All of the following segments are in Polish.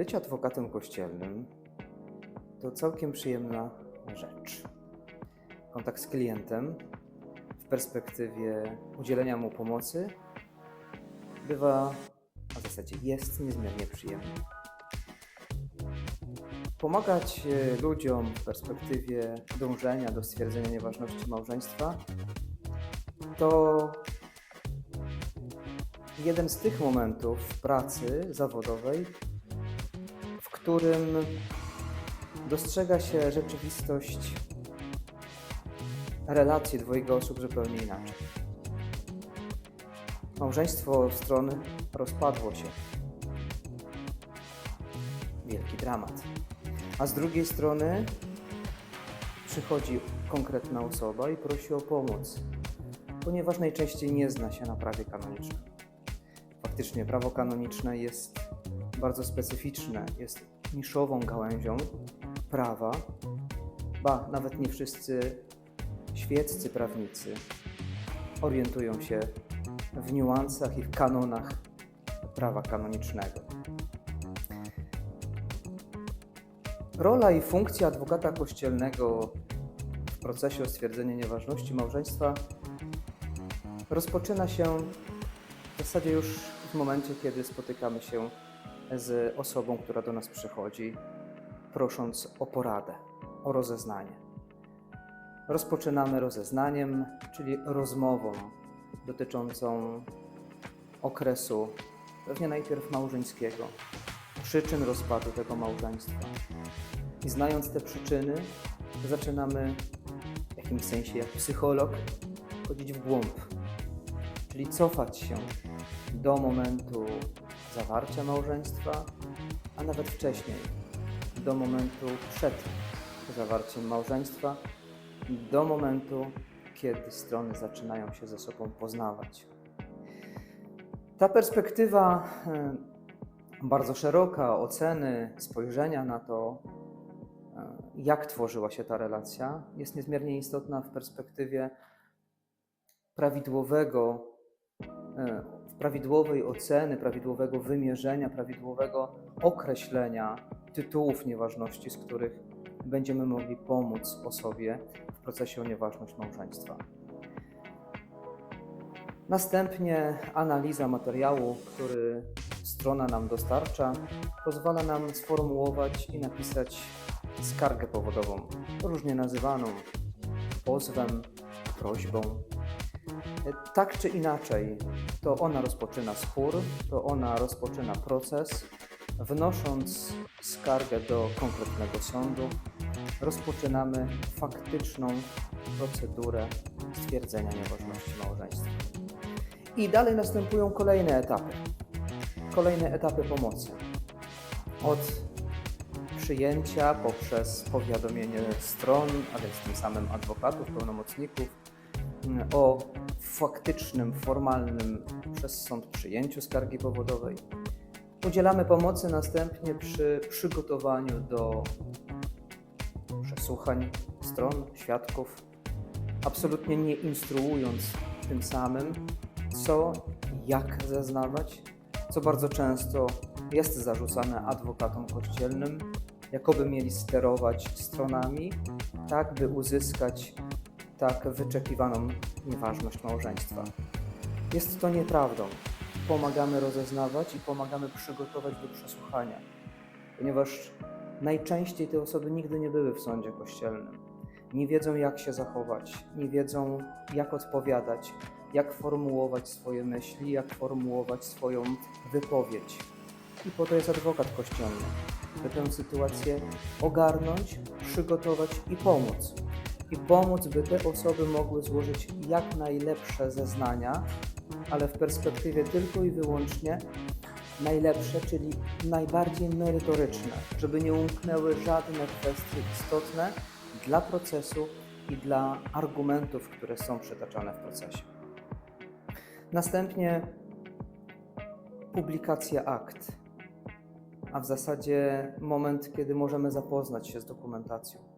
Być adwokatem kościelnym to całkiem przyjemna rzecz. Kontakt z klientem w perspektywie udzielenia mu pomocy bywa, a w zasadzie jest niezmiernie przyjemny. Pomagać e, ludziom w perspektywie dążenia do stwierdzenia nieważności małżeństwa to jeden z tych momentów pracy zawodowej, którym dostrzega się rzeczywistość relacji dwojga osób zupełnie inaczej. Małżeństwo strony rozpadło się. Wielki dramat. A z drugiej strony przychodzi konkretna osoba i prosi o pomoc, ponieważ najczęściej nie zna się na prawie kanonicznym. Faktycznie prawo kanoniczne jest bardzo specyficzne, jest niszową gałęzią prawa, ba, nawet nie wszyscy świeccy prawnicy orientują się w niuansach i w kanonach prawa kanonicznego. Rola i funkcja adwokata kościelnego w procesie o stwierdzenie nieważności małżeństwa rozpoczyna się w zasadzie już w momencie, kiedy spotykamy się z osobą, która do nas przychodzi, prosząc o poradę, o rozeznanie. Rozpoczynamy rozeznaniem, czyli rozmową dotyczącą okresu, pewnie najpierw małżeńskiego, przyczyn rozpadu tego małżeństwa. I znając te przyczyny, zaczynamy w jakimś sensie jak psycholog chodzić w głąb, czyli cofać się do momentu zawarcia małżeństwa, a nawet wcześniej, do momentu przed zawarciem małżeństwa, do momentu, kiedy strony zaczynają się ze sobą poznawać. Ta perspektywa e, bardzo szeroka oceny, spojrzenia na to, e, jak tworzyła się ta relacja, jest niezmiernie istotna w perspektywie prawidłowego, e, prawidłowej oceny, prawidłowego wymierzenia, prawidłowego określenia tytułów nieważności, z których będziemy mogli pomóc osobie w procesie o nieważność małżeństwa. Następnie analiza materiału, który strona nam dostarcza, pozwala nam sformułować i napisać skargę powodową, różnie nazywaną pozwem, prośbą. Tak czy inaczej, to ona rozpoczyna spór, to ona rozpoczyna proces, wnosząc skargę do konkretnego sądu, rozpoczynamy faktyczną procedurę stwierdzenia nieważności małżeństwa. I dalej następują kolejne etapy. Kolejne etapy pomocy. Od przyjęcia poprzez powiadomienie stron, a więc tym samym adwokatów, pełnomocników, o faktycznym, formalnym przez sąd przyjęciu skargi powodowej. Udzielamy pomocy następnie przy przygotowaniu do przesłuchań stron, świadków, absolutnie nie instruując tym samym, co, jak zeznawać, co bardzo często jest zarzucane adwokatom kościelnym, jakoby mieli sterować stronami, tak by uzyskać tak wyczekiwaną nieważność małżeństwa. Jest to nieprawdą. Pomagamy rozeznawać i pomagamy przygotować do przesłuchania, ponieważ najczęściej te osoby nigdy nie były w sądzie kościelnym. Nie wiedzą, jak się zachować, nie wiedzą, jak odpowiadać, jak formułować swoje myśli, jak formułować swoją wypowiedź. I po to jest adwokat kościelny, by tę sytuację ogarnąć, przygotować i pomóc i pomóc, by te osoby mogły złożyć jak najlepsze zeznania, ale w perspektywie tylko i wyłącznie najlepsze, czyli najbardziej merytoryczne, żeby nie umknęły żadne kwestie istotne dla procesu i dla argumentów, które są przytaczane w procesie. Następnie publikacja akt, a w zasadzie moment, kiedy możemy zapoznać się z dokumentacją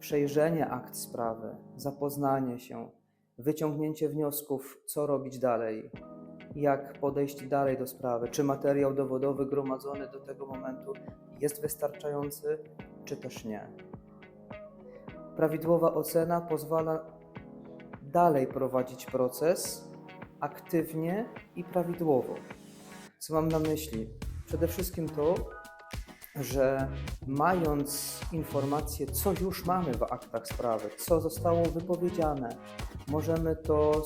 przejrzenie akt sprawy, zapoznanie się, wyciągnięcie wniosków, co robić dalej, jak podejść dalej do sprawy, czy materiał dowodowy gromadzony do tego momentu jest wystarczający, czy też nie. Prawidłowa ocena pozwala dalej prowadzić proces aktywnie i prawidłowo. Co mam na myśli? Przede wszystkim to, że mając informację, co już mamy w aktach sprawy, co zostało wypowiedziane, możemy to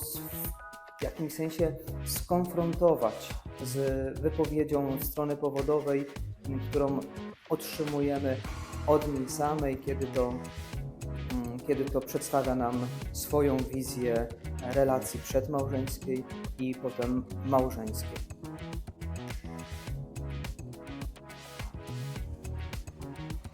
w jakimś sensie skonfrontować z wypowiedzią strony powodowej, którą otrzymujemy od niej samej, kiedy to, mm, kiedy to przedstawia nam swoją wizję relacji przedmałżeńskiej i potem małżeńskiej.